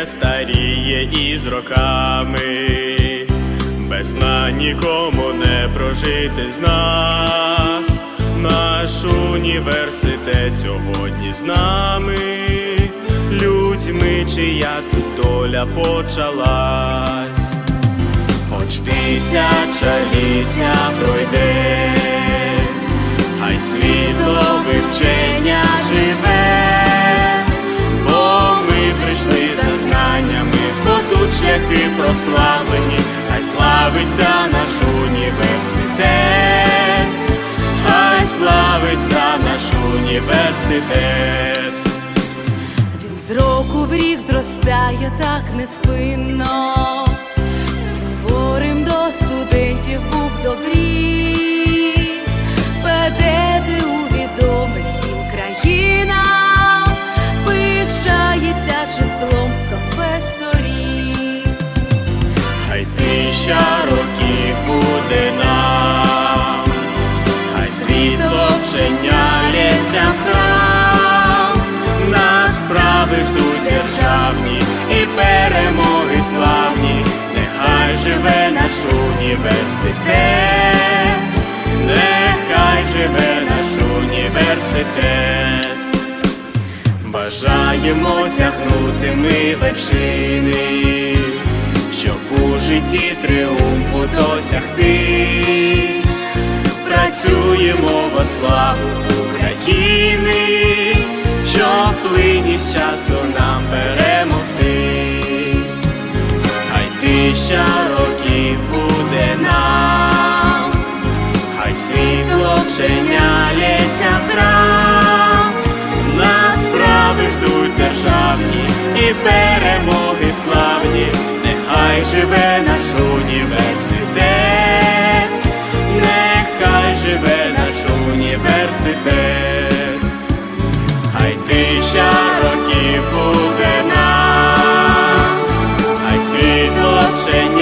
не старіє із роками, без сна нікому не прожити з нас. Наш університет сьогодні з нами, людьми, чия тут доля почалась. Хоч тисячоліття пройде, шляхи прославлені, хай славиться наш університет, хай славиться наш університет. Він з року в рік зростає так невпинно. Суворим до студентів був добрі, тисяча років буде нам, хай світло вчення лється в храм, нас справи ждуть державні і перемоги славні, нехай живе наш університет, нехай живе наш університет. Бажаємо сягнути ми вершини, досягти, працюємо во славу України, плині з часу нам перемогти, хай тисяча років буде нам, хай світло вченяється в храм, на справи ждуть державні і перемоги славні, нехай живе наш. хай тисяча років буде нам, хай світло вчення.